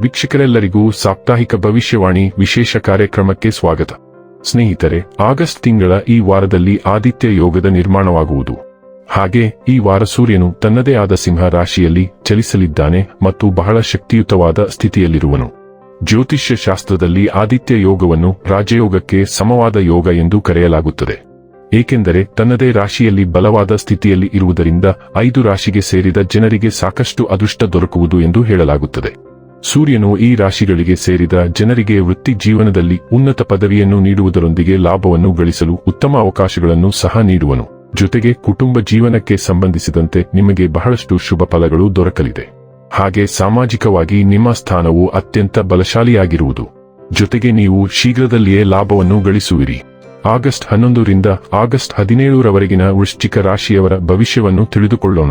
ವೀಕ್ಷಕರೆಲ್ಲರಿಗೂ ಸಾಪ್ತಾಹಿಕ ಭವಿಷ್ಯವಾಣಿ ವಿಶೇಷ ಕಾರ್ಯಕ್ರಮಕ್ಕೆ ಸ್ವಾಗತ. ಸ್ನೇಹಿತರೆ, ಆಗಸ್ಟ್ ತಿಂಗಳ ಈ ವಾರದಲ್ಲಿ ಆದಿತ್ಯ ಯೋಗದ ನಿರ್ಮಾಣವಾಗುವುದು. ಹಾಗೆ ಈ ವಾರ ಸೂರ್ಯನು ತನ್ನದೇ ಆದ ಸಿಂಹ ರಾಶಿಯಲ್ಲಿ ಚಲಿಸಲಿದ್ದಾನೆ ಮತ್ತು ಬಹಳ ಶಕ್ತಿಯುತವಾದ ಸ್ಥಿತಿಯಲ್ಲಿರುವನು. ಜ್ಯೋತಿಷ್ಯ ಶಾಸ್ತ್ರದಲ್ಲಿ ಆದಿತ್ಯ ಯೋಗವನ್ನು ರಾಜಯೋಗಕ್ಕೆ ಸಮವಾದ ಯೋಗ ಎಂದು ಕರೆಯಲಾಗುತ್ತದೆ. ಏಕೆಂದರೆ ತನ್ನದೇ ರಾಶಿಯಲ್ಲಿ ಬಲವಾದ ಸ್ಥಿತಿಯಲ್ಲಿ ಇರುವುದರಿಂದ ಐದು ರಾಶಿಗೆ ಸೇರಿದ ಜನರಿಗೆ ಸಾಕಷ್ಟು ಅದೃಷ್ಟ ದೊರಕುವುದು ಎಂದು ಹೇಳಲಾಗುತ್ತದೆ. ಸೂರ್ಯನು ಈ ರಾಶಿಗಳಿಗೆ ಸೇರಿದ ಜನರಿಗೆ ವೃತ್ತಿ ಜೀವನದಲ್ಲಿ ಉನ್ನತ ಪದವಿಯನ್ನು ನೀಡುವುದರೊಂದಿಗೆ ಲಾಭವನ್ನು ಗಳಿಸಲು ಉತ್ತಮ ಅವಕಾಶಗಳನ್ನು ಸಹ ನೀಡುವನು. ಜೊತೆಗೆ ಕುಟುಂಬ ಜೀವನಕ್ಕೆ ಸಂಬಂಧಿಸಿದಂತೆ ನಿಮಗೆ ಬಹಳಷ್ಟು ಶುಭ ಫಲಗಳು ದೊರಕಲಿದೆ. ಹಾಗೆ ಸಾಮಾಜಿಕವಾಗಿ ನಿಮ್ಮ ಸ್ಥಾನವು ಅತ್ಯಂತ ಬಲಶಾಲಿಯಾಗಿರುವುದು. ಜೊತೆಗೆ ನೀವು ಶೀಘ್ರದಲ್ಲಿಯೇ ಲಾಭವನ್ನು ಗಳಿಸುವಿರಿ. ಆಗಸ್ಟ್ ಹನ್ನೊಂದರಿಂದ ಆಗಸ್ಟ್ ಹದಿನೇಳರವರೆಗಿನ ವೃಶ್ಚಿಕ ರಾಶಿಯವರ ಭವಿಷ್ಯವನ್ನು ತಿಳಿದುಕೊಳ್ಳೋಣ.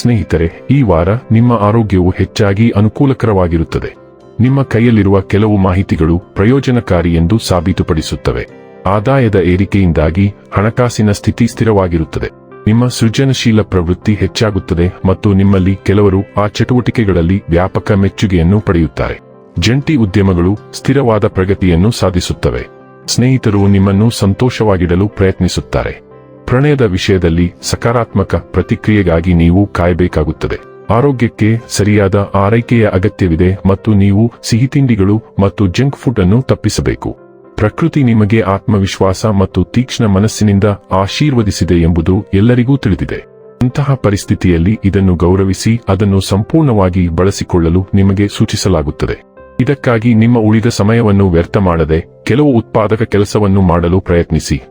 ಸ್ನೇಹಿತರೆ, ಈ ವಾರ ನಿಮ್ಮ ಆರೋಗ್ಯವು ಹೆಚ್ಚಾಗಿ ಅನುಕೂಲಕರವಾಗಿರುತ್ತದೆ. ನಿಮ್ಮ ಕೈಯಲ್ಲಿರುವ ಕೆಲವು ಮಾಹಿತಿಗಳು ಪ್ರಯೋಜನಕಾರಿ ಎಂದು ಸಾಬೀತುಪಡಿಸುತ್ತವೆ. ಆದಾಯದ ಏರಿಕೆಯಿಂದಾಗಿ ಹಣಕಾಸಿನ ಸ್ಥಿತಿ ಸ್ಥಿರವಾಗಿರುತ್ತದೆ. ನಿಮ್ಮ ಸೃಜನಶೀಲ ಪ್ರವೃತ್ತಿ ಹೆಚ್ಚಾಗುತ್ತದೆ ಮತ್ತು ನಿಮ್ಮಲ್ಲಿ ಕೆಲವರು ಆ ಚಟುವಟಿಕೆಗಳಲ್ಲಿ ವ್ಯಾಪಕ ಮೆಚ್ಚುಗೆಯನ್ನು ಪಡೆಯುತ್ತಾರೆ. ಜಂಟಿ ಉದ್ಯಮಗಳು ಸ್ಥಿರವಾದ ಪ್ರಗತಿಯನ್ನು ಸಾಧಿಸುತ್ತವೆ. ಸ್ನೇಹಿತರು ನಿಮ್ಮನ್ನು ಸಂತೋಷವಾಗಿಡಲು ಪ್ರಯತ್ನಿಸುತ್ತಾರೆ. ಪ್ರಣಯದ ವಿಷಯದಲ್ಲಿ ಸಕಾರಾತ್ಮಕ ಪ್ರತಿಕ್ರಿಯೆಗಾಗಿ ನೀವು ಕಾಯಬೇಕಾಗುತ್ತದೆ. ಆರೋಗ್ಯಕ್ಕೆ ಸರಿಯಾದ ಆರೈಕೆಯ ಅಗತ್ಯವಿದೆ ಮತ್ತು ನೀವು ಸಿಹಿತಿಂಡಿಗಳು ಮತ್ತು ಜಂಕ್ ಫುಡ್ ಅನ್ನು ತಪ್ಪಿಸಬೇಕು. ಪ್ರಕೃತಿ ನಿಮಗೆ ಆತ್ಮವಿಶ್ವಾಸ ಮತ್ತು ತೀಕ್ಷ್ಣ ಮನಸ್ಸಿನಿಂದ ಆಶೀರ್ವದಿಸಿದೆ ಎಂಬುದು ಎಲ್ಲರಿಗೂ ತಿಳಿದಿದೆ. ಅಂತಹ ಪರಿಸ್ಥಿತಿಯಲ್ಲಿ ಇದನ್ನು ಗೌರವಿಸಿ ಅದನ್ನು ಸಂಪೂರ್ಣವಾಗಿ ಬಳಸಿಕೊಳ್ಳಲು ನಿಮಗೆ ಸೂಚಿಸಲಾಗುತ್ತದೆ. ಇದಕ್ಕಾಗಿ ನಿಮ್ಮ ಉಳಿದ ಸಮಯವನ್ನು ವ್ಯರ್ಥ ಮಾಡದೆ ಕೆಲವು ಉತ್ಪಾದಕ ಕೆಲಸವನ್ನು ಮಾಡಲು ಪ್ರಯತ್ನಿಸಿ.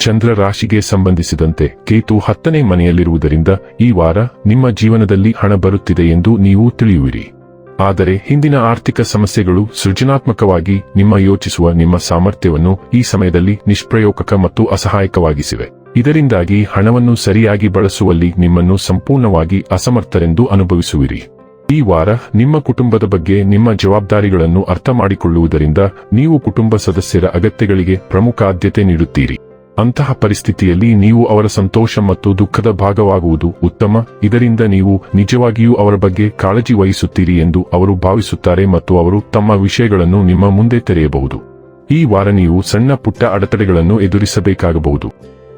ಚಂದ್ರ ರಾಶಿಗೆ ಸಂಬಂಧಿಸಿದಂತೆ ಕೇತು ಹತ್ತನೇ ಮನೆಯಲ್ಲಿರುವುದರಿಂದ ಈ ವಾರ ನಿಮ್ಮ ಜೀವನದಲ್ಲಿ ಹಣ ಬರುತ್ತಿದೆ ಎಂದು ನೀವು ತಿಳಿಯುವಿರಿ. ಆದರೆ ಹಿಂದಿನ ಆರ್ಥಿಕ ಸಮಸ್ಯೆಗಳು ಸೃಜನಾತ್ಮಕವಾಗಿ ನಿಮ್ಮ ಯೋಚಿಸುವ ನಿಮ್ಮ ಸಾಮರ್ಥ್ಯವನ್ನು ಈ ಸಮಯದಲ್ಲಿ ನಿಷ್ಪ್ರಯೋಗಕ ಮತ್ತು ಅಸಹಾಯಕವಾಗಿಸಿವೆ. ಇದರಿಂದಾಗಿ ಹಣವನ್ನು ಸರಿಯಾಗಿ ಬಳಸುವಲ್ಲಿ ನಿಮ್ಮನ್ನು ಸಂಪೂರ್ಣವಾಗಿ ಅಸಮರ್ಥರೆಂದು ಅನುಭವಿಸುವಿರಿ. ಈ ವಾರ ನಿಮ್ಮ ಕುಟುಂಬದ ಬಗ್ಗೆ ನಿಮ್ಮ ಜವಾಬ್ದಾರಿಗಳನ್ನು ಅರ್ಥ ಮಾಡಿಕೊಳ್ಳುವುದರಿಂದ ನೀವು ಕುಟುಂಬ ಸದಸ್ಯರ ಅಗತ್ಯಗಳಿಗೆ ಪ್ರಮುಖ ಆದ್ಯತೆ ನೀಡುತ್ತೀರಿ. ಅಂತಹ ಪರಿಸ್ಥಿತಿಯಲ್ಲಿ ನೀವು ಅವರ ಸಂತೋಷ ಮತ್ತು ದುಃಖದ ಭಾಗವಾಗುವುದು ಉತ್ತಮ. ಇದರಿಂದ ನೀವು ನಿಜವಾಗಿಯೂ ಅವರ ಬಗ್ಗೆ ಕಾಳಜಿ ವಹಿಸುತ್ತೀರಿ ಎಂದು ಅವರು ಭಾವಿಸುತ್ತಾರೆ ಮತ್ತು ಅವರು ತಮ್ಮ ವಿಷಯಗಳನ್ನು ನಿಮ್ಮ ಮುಂದೆ ತೆರೆಯಬಹುದು. ಈ ವಾರ ನೀವು ಸಣ್ಣ ಪುಟ್ಟ ಅಡೆತಡೆಗಳನ್ನು ಎದುರಿಸಬೇಕಾಗಬಹುದು.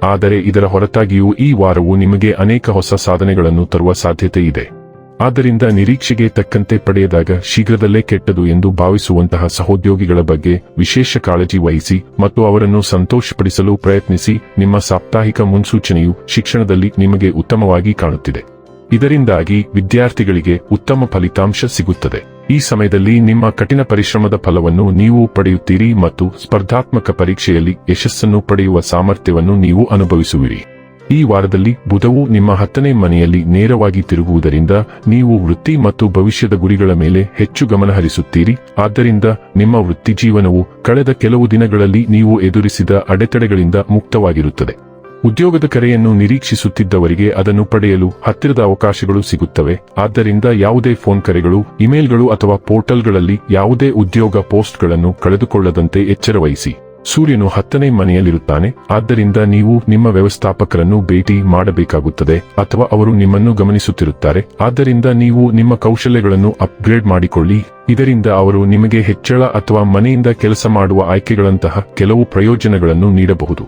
ಆದರೆ ಇದರ ಹೊರತಾಗಿಯೂ ಈ ವಾರವು ನಿಮಗೆ ಅನೇಕ ಹೊಸ ಸಾಧನೆಗಳನ್ನು ತರುವ ಸಾಧ್ಯತೆ ಇದೆ ಆದ್ದರಿಂದ ನಿರೀಕ್ಷೆಗೆ ತಕ್ಕಂತೆ ಪಡೆಯದಾಗ ಶೀಘ್ರದಲ್ಲೇ ಕೆಟ್ಟದು ಎಂದು ಭಾವಿಸುವಂತಹ ಸಹೋದ್ಯೋಗಿಗಳ ಬಗ್ಗೆ ವಿಶೇಷ ಕಾಳಜಿ ವಹಿಸಿ ಮತ್ತು ಅವರನ್ನು ಸಂತೋಷಪಡಿಸಲು ಪ್ರಯತ್ನಿಸಿ. ನಿಮ್ಮ ಸಾಪ್ತಾಹಿಕ ಮುನ್ಸೂಚನೆಯು ಶಿಕ್ಷಣದಲ್ಲಿ ನಿಮಗೆ ಉತ್ತಮವಾಗಿ ಕಾಣುತ್ತಿದೆ. ಇದರಿಂದಾಗಿ ವಿದ್ಯಾರ್ಥಿಗಳಿಗೆ ಉತ್ತಮ ಫಲಿತಾಂಶ ಸಿಗುತ್ತದೆ. ಈ ಸಮಯದಲ್ಲಿ ನಿಮ್ಮ ಕಠಿಣ ಪರಿಶ್ರಮದ ಫಲವನ್ನು ನೀವು ಪಡೆಯುತ್ತೀರಿ ಮತ್ತು ಸ್ಪರ್ಧಾತ್ಮಕ ಪರೀಕ್ಷೆಯಲ್ಲಿ ಯಶಸ್ಸನ್ನು ಪಡೆಯುವ ಸಾಮರ್ಥ್ಯವನ್ನು ನೀವು ಅನುಭವಿಸುವಿರಿ. ಈ ವಾರದಲ್ಲಿ ಬುಧವು ನಿಮ್ಮ ಹತ್ತನೇ ಮನೆಯಲ್ಲಿ ನೇರವಾಗಿ ತಿರುಗುವುದರಿಂದ ನೀವು ವೃತ್ತಿ ಮತ್ತು ಭವಿಷ್ಯದ ಗುರಿಗಳ ಮೇಲೆ ಹೆಚ್ಚು ಗಮನ ಹರಿಸುತ್ತೀರಿ. ಆದ್ದರಿಂದ ನಿಮ್ಮ ವೃತ್ತಿ ಜೀವನವು ಕಳೆದ ಕೆಲವು ದಿನಗಳಲ್ಲಿ ನೀವು ಎದುರಿಸಿದ ಅಡೆತಡೆಗಳಿಂದ ಮುಕ್ತವಾಗಿರುತ್ತದೆ. ಉದ್ಯೋಗದ ಕರೆಯನ್ನು ನಿರೀಕ್ಷಿಸುತ್ತಿದ್ದವರಿಗೆ ಅದನ್ನು ಪಡೆಯಲು ಹತ್ತಿರದ ಅವಕಾಶಗಳು ಸಿಗುತ್ತವೆ. ಆದ್ದರಿಂದ ಯಾವುದೇ ಫೋನ್ ಕರೆಗಳು, ಇಮೇಲ್ಗಳು ಅಥವಾ ಪೋರ್ಟಲ್ಗಳಲ್ಲಿ ಯಾವುದೇ ಉದ್ಯೋಗ ಪೋಸ್ಟ್ಗಳನ್ನು ಕಳೆದುಕೊಳ್ಳದಂತೆ ಎಚ್ಚರವಹಿಸಿ. ಸೂರ್ಯನು ಹತ್ತನೇ ಮನೆಯಲ್ಲಿರುತ್ತಾನೆ. ಆದ್ದರಿಂದ ನೀವು ನಿಮ್ಮ ವ್ಯವಸ್ಥಾಪಕರನ್ನು ಭೇಟಿ ಮಾಡಬೇಕಾಗುತ್ತದೆ, ಅಥವಾ ಅವರು ನಿಮ್ಮನ್ನು ಗಮನಿಸುತ್ತಿರುತ್ತಾರೆ. ಆದ್ದರಿಂದ ನೀವು ನಿಮ್ಮ ಕೌಶಲ್ಯಗಳನ್ನು ಅಪ್ಗ್ರೇಡ್ ಮಾಡಿಕೊಳ್ಳಿ. ಇದರಿಂದ ಅವರು ನಿಮಗೆ ಹೆಚ್ಚಳ ಅಥವಾ ಮನೆಯಿಂದ ಕೆಲಸ ಮಾಡುವ ಆಯ್ಕೆಗಳಂತಹ ಕೆಲವು ಪ್ರಯೋಜನಗಳನ್ನು ನೀಡಬಹುದು.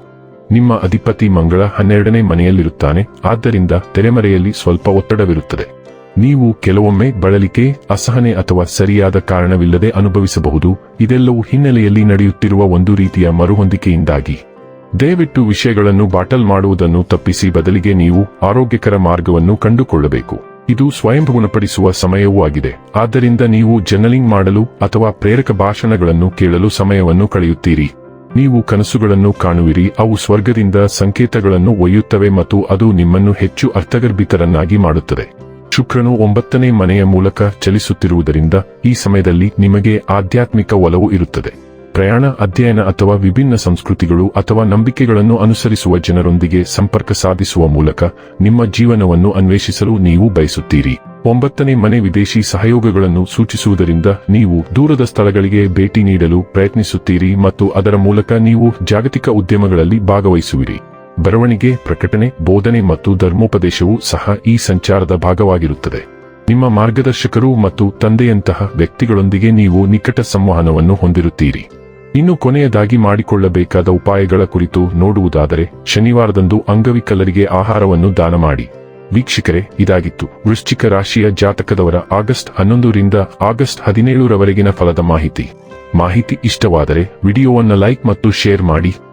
ನಿಮ್ಮ ಅಧಿಪತಿ ಮಂಗಳ ಹನ್ನೆರಡನೇ ಮನೆಯಲ್ಲಿರುತ್ತಾನೆ. ಆದ್ದರಿಂದ ತೆರೆಮರೆಯಲ್ಲಿ ಸ್ವಲ್ಪ ಒತ್ತಡವಿರುತ್ತದೆ. ನೀವು ಕೆಲವೊಮ್ಮೆ ಬಳಲಿಕೆ, ಅಸಹನೆ ಅಥವಾ ಸರಿಯಾದ ಕಾರಣವಿಲ್ಲದೆ ಅನುಭವಿಸಬಹುದು. ಇದೆಲ್ಲವೂ ಹಿನ್ನೆಲೆಯಲ್ಲಿ ನಡೆಯುತ್ತಿರುವ ಒಂದು ರೀತಿಯ ಮರುಹೊಂದಿಕೆಯಿಂದಾಗಿ. ದಯವಿಟ್ಟು ವಿಷಯಗಳನ್ನು ಬಾಟಲ್ ಮಾಡುವುದನ್ನು ತಪ್ಪಿಸಿ ಬದಲಿಗೆ ನೀವು ಆರೋಗ್ಯಕರ ಮಾರ್ಗವನ್ನು ಕಂಡುಕೊಳ್ಳಬೇಕು. ಇದು ಸ್ವಯಂ ಗುಣಪಡಿಸುವ ಸಮಯವೂ ಆಗಿದೆ. ಆದ್ದರಿಂದ ನೀವು ಜರ್ನಲಿಂಗ್ ಮಾಡಲು ಅಥವಾ ಪ್ರೇರಕ ಭಾಷಣಗಳನ್ನು ಕೇಳಲು ಸಮಯವನ್ನು ಕಳೆಯುತ್ತೀರಿ. ನೀವು ಕನಸುಗಳನ್ನು ಕಾಣುವಿರಿ. ಅವು ಸ್ವರ್ಗದಿಂದ ಸಂಕೇತಗಳನ್ನು ಒಯ್ಯುತ್ತವೆ ಮತ್ತು ಅದು ನಿಮ್ಮನ್ನು ಹೆಚ್ಚು ಅರ್ಥಗರ್ಭಿತರನ್ನಾಗಿ ಮಾಡುತ್ತದೆ. ಶುಕ್ರನು ಒಂಬತ್ತನೇ ಮನೆಯ ಮೂಲಕ ಚಲಿಸುತ್ತಿರುವುದರಿಂದ ಈ ಸಮಯದಲ್ಲಿ ನಿಮಗೆ ಆಧ್ಯಾತ್ಮಿಕ ಒಲವು ಇರುತ್ತದೆ. ಪ್ರಯಾಣ ಅಧ್ಯಯನ ಅಥವಾ ವಿಭಿನ್ನ ಸಂಸ್ಕೃತಿಗಳು ಅಥವಾ ನಂಬಿಕೆಗಳನ್ನು ಅನುಸರಿಸುವ ಜನರೊಂದಿಗೆ ಸಂಪರ್ಕ ಸಾಧಿಸುವ ಮೂಲಕ ನಿಮ್ಮ ಜೀವನವನ್ನು ಅನ್ವೇಷಿಸಲು ನೀವು ಬಯಸುತ್ತೀರಿ. ಒಂಬತ್ತನೇ ಮನೆ ವಿದೇಶಿ ಸಹಯೋಗಗಳನ್ನು ಸೂಚಿಸುವುದರಿಂದ ನೀವು ದೂರದ ಸ್ಥಳಗಳಿಗೆ ಭೇಟಿ ನೀಡಲು ಪ್ರಯತ್ನಿಸುತ್ತೀರಿ ಮತ್ತು ಅದರ ಮೂಲಕ ನೀವು ಜಾಗತಿಕ ಉದ್ಯಮಗಳಲ್ಲಿ ಭಾಗವಹಿಸುವಿರಿ. ಬರವಣಿಗೆ, ಪ್ರಕಟಣೆ, ಬೋಧನೆ ಮತ್ತು ಧರ್ಮೋಪದೇಶವೂ ಸಹ ಈ ಸಂಚಾರದ ಭಾಗವಾಗಿರುತ್ತದೆ. ನಿಮ್ಮ ಮಾರ್ಗದರ್ಶಕರು ಮತ್ತು ತಂದೆಯಂತಹ ವ್ಯಕ್ತಿಗಳೊಂದಿಗೆ ನೀವು ನಿಕಟ ಸಂವಹನವನ್ನು ಹೊಂದಿರುತ್ತೀರಿ. ಇನ್ನು ಕೊನೆಯದಾಗಿ ಮಾಡಿಕೊಳ್ಳಬೇಕಾದ ಉಪಾಯಗಳ ಕುರಿತು ನೋಡುವುದಾದರೆ, ಶನಿವಾರದಂದು ಅಂಗವಿಕಲರಿಗೆ ಆಹಾರವನ್ನು ದಾನ ಮಾಡಿ. ವೀಕ್ಷಕರೇ, ಇದಾಗಿತ್ತು. ವೃಶ್ಚಿಕ ರಾಶಿಯ ಜಾತಕದವರ ಆಗಸ್ಟ್ ಹನ್ನೊಂದರಿಂದ ಆಗಸ್ಟ್ ಹದಿನೇಳರವರೆಗಿನ ಫಲದ ಮಾಹಿತಿ. ಮಾಹಿತಿ ಇಷ್ಟವಾದರೆ ವಿಡಿಯೋವನ್ನು ಲೈಕ್ ಮತ್ತು ಶೇರ್ ಮಾಡಿ.